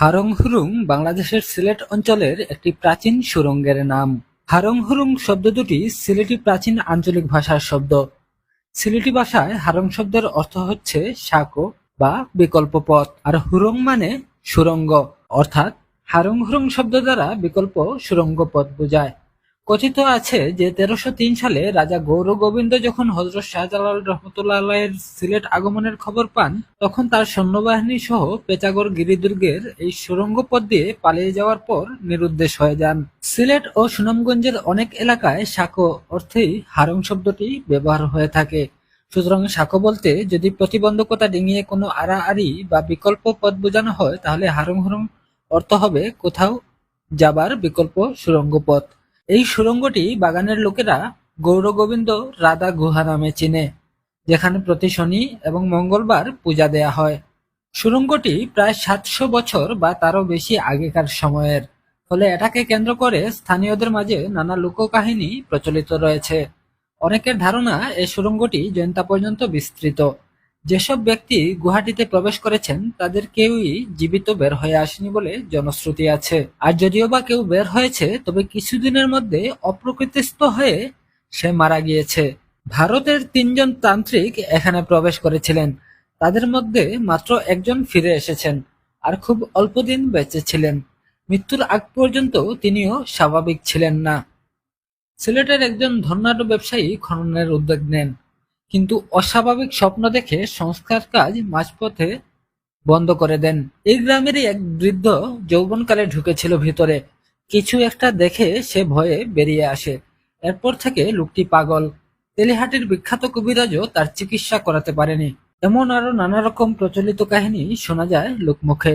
হারং-হুরুং বাংলাদেশের সিলেট অঞ্চলের একটি প্রাচীন সুড়ঙ্গের নাম। হারং-হুরুং শব্দ দুটি সিলেটি প্রাচীন আঞ্চলিক ভাষার শব্দ। সিলেটি ভাষায় হারং শব্দের অর্থ হচ্ছে সাঁকো বা বিকল্প পথ আর হুরং মানে সুড়ঙ্গ অর্থাৎ হারং-হুরুং শব্দ দ্বারা বিকল্প সুড়ঙ্গ পথ বোঝায়। কথিত আছে যে তেরোশো তিন সালে রাজা গৌর গোবিন্দ যখন হজরত শাহজালাল রহমতুল্লাহ সিলেট আগমনের খবর পান, তখন তার সৈন্যবাহিনী সহ পেচাগড় গিরিদুর্গের এই সুড়ঙ্গ পথ দিয়ে পালিয়ে যাওয়ার পর নিরুদ্দেশ হয়ে যান। সিলেট ও সুনামগঞ্জের অনেক এলাকায় সাঁকো অর্থেই হারং শব্দটি ব্যবহার হয়ে থাকে। সুতরাং সাঁকো বলতে যদি প্রতিবন্ধকতা ডিঙিয়ে কোনো আড়াআড়ি বা বিকল্প পথ বোঝানো হয়, তাহলে হারং-হুরুং অর্থ হবে কোথাও যাবার বিকল্প সুড়ঙ্গ পথ। এই সুড়ঙ্গটি বাগানের লোকেরা গৌরগোবিন্দ রাধা গুহা নামে চিনে, যেখানে প্রতি শনি এবং মঙ্গলবার পূজা দেয়া হয়। সুড়ঙ্গটি প্রায় সাতশো বছর বা তারও বেশি আগেকার সময়ের, ফলে এটাকে কেন্দ্র করে স্থানীয়দের মাঝে নানা লোককাহিনী প্রচলিত রয়েছে। অনেকের ধারণা এ সুড়ঙ্গটি জৈন্তা পর্যন্ত বিস্তৃত। যেসব ব্যক্তি গুহাটিতে প্রবেশ করেছেন তাদের কেউই জীবিত বের হয়ে আসেনি বলে জনশ্রুতি আছে। আর যদিও বা কেউ বের হয়েছে তবে কিছুদিনের মধ্যে অপ্রকৃতিস্থ হয়ে সে মারা গিয়েছে। ভারতের তিনজন তান্ত্রিক এখানে প্রবেশ করেছিলেন, তাদের মধ্যে মাত্র একজন ফিরে এসেছেন আর খুব অল্পদিন বেঁচে ছিলেন। মৃত্যুর আগ পর্যন্ত তিনিও স্বাভাবিক ছিলেন না। সিলেটের একজন ধনাঢ্য ব্যবসায়ী খননের উদ্যোগ নেন, কিন্তু অস্বাভাবিক স্বপ্ন দেখে সংস্কার কাজ মাঝপথে বন্ধ করে দেন। এই গ্রামেরই এক বৃদ্ধ যৌবনকালে ঢুকেছিল ভিতরে, কিছু একটা দেখে সে ভয়ে বেরিয়ে আসে। এরপর থেকে লোকটি পাগল। তেলিহাটির বিখ্যাত কবিরাজও তার চিকিৎসা করাতে পারেনি। এমন আরও নানা রকম প্রচলিত কাহিনী শোনা যায় লোকমুখে।